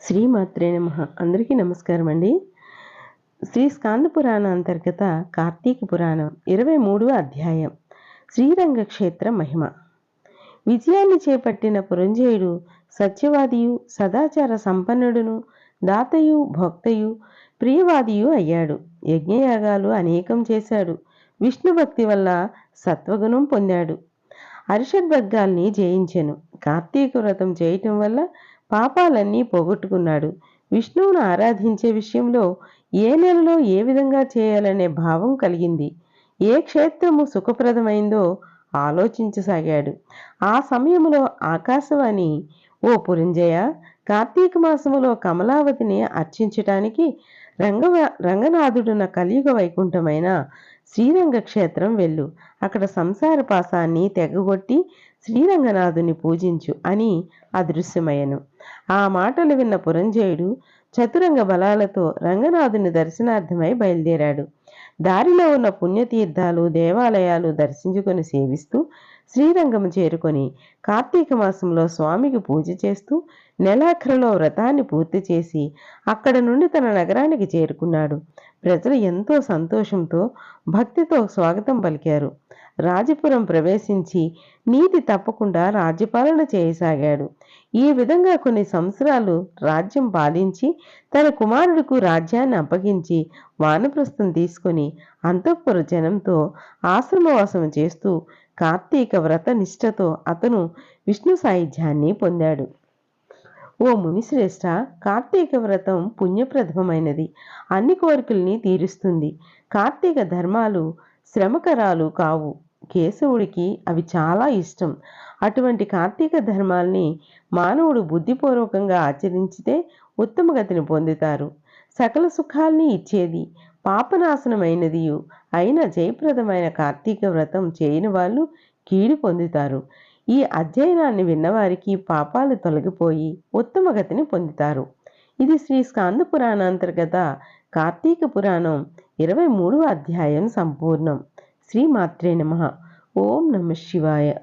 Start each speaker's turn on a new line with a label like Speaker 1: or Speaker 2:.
Speaker 1: శ్రీమాత్రే నమ. అందరికీ నమస్కారం అండి. శ్రీ స్కాంద పురాణ అంతర్గత కార్తీక పురాణం ఇరవై మూడవ అధ్యాయం. శ్రీరంగ క్షేత్ర మహిమ. విజయాన్ని చేపట్టిన పురంజయుడు సత్యవాదియు సదాచార సంపన్నుడును దాతయు భోక్తయు ప్రియవాదియు అయ్యాడు. యజ్ఞయాగాలు అనేకం చేశాడు. విష్ణు భక్తి వల్ల సత్వగుణం పొందాడు. అరిషడ్వర్గాల్ని జయించెను. కార్తీక వ్రతం చేయటం వల్ల పాపాలన్నీ పోగొట్టుకున్నాడు. విష్ణువును ఆరాధించే విషయంలో ఏ నెలలో ఏ విధంగా చేయాలనే భావం కలిగింది. ఏ క్షేత్రము సుఖప్రదమైందో ఆలోచించసాగాడు. ఆ సమయంలో ఆకాశవాణి ఓ పురంజయ కార్తీక మాసములో కమలావతిని అర్చించటానికి రంగవ రంగనాథుడున్న కలియుగ వైకుంఠమైన శ్రీరంగ క్షేత్రం వెళ్ళు. అక్కడ సంసార పాసాన్ని తెగగొట్టి శ్రీరంగనాథుని పూజించు అని అదృశ్యమయ్యను. ఆ మాటలు విన్న పురంజయుడు చతురంగ బలాలతో రంగనాథుని దర్శనార్థమై బయలుదేరాడు. దారిలో ఉన్న పుణ్యతీర్థాలు దేవాలయాలు దర్శించుకొని సేవిస్తూ శ్రీరంగము చేరుకొని కార్తీక మాసంలో స్వామికి పూజ చేస్తూ నెలాఖరులో వ్రతాన్ని పూర్తి చేసి అక్కడ నుండి తన నగరానికి చేరుకున్నాడు. ప్రజలు ఎంతో సంతోషంతో భక్తితో స్వాగతం పలికారు. రాజపురం ప్రవేశించి నీతి తప్పకుండా రాజ్యపాలన చేయసాగాడు. ఈ విధంగా కొన్ని సంవత్సరాలు రాజ్యం పాలించి తన కుమారుడికు రాజ్యాన్ని అప్పగించి వానప్రస్థం తీసుకొని అంతఃపుర జనంతో ఆశ్రమవాసం చేస్తూ కార్తీక వ్రత నిష్ఠతో అతను విష్ణు సాయుధ్యాన్ని పొందాడు. ఓ మునిశ్రేష్ఠ కార్తీక వ్రతం పుణ్యప్రదమైనది అన్ని కోరికల్ని తీరుస్తుంది. కార్తీక ధర్మాలు శ్రమకరాలు కావు. కేశవుడికి అవి చాలా ఇష్టం. అటువంటి కార్తీక ధర్మాల్ని మానవుడు బుద్ధిపూర్వకంగా ఆచరించితే ఉత్తమ గతిని పొందుతారు. సకల సుఖాల్ని ఇచ్చేది పాపనాశనమైనదియు. అయిన జయప్రదమైన కార్తీక వ్రతం చేయని వాళ్ళు కీడు పొందుతారు. ఈ అధ్యయనాన్ని విన్నవారికి పాపాలు తొలగిపోయి ఉత్తమ గతిని పొందుతారు. ఇది శ్రీ స్కాంద పురాణాంతర్గత కార్తీక పురాణం ఇరవై మూడవ అధ్యాయం సంపూర్ణం. శ్రీమాత్రే నమ. ఓం నమ శివాయ.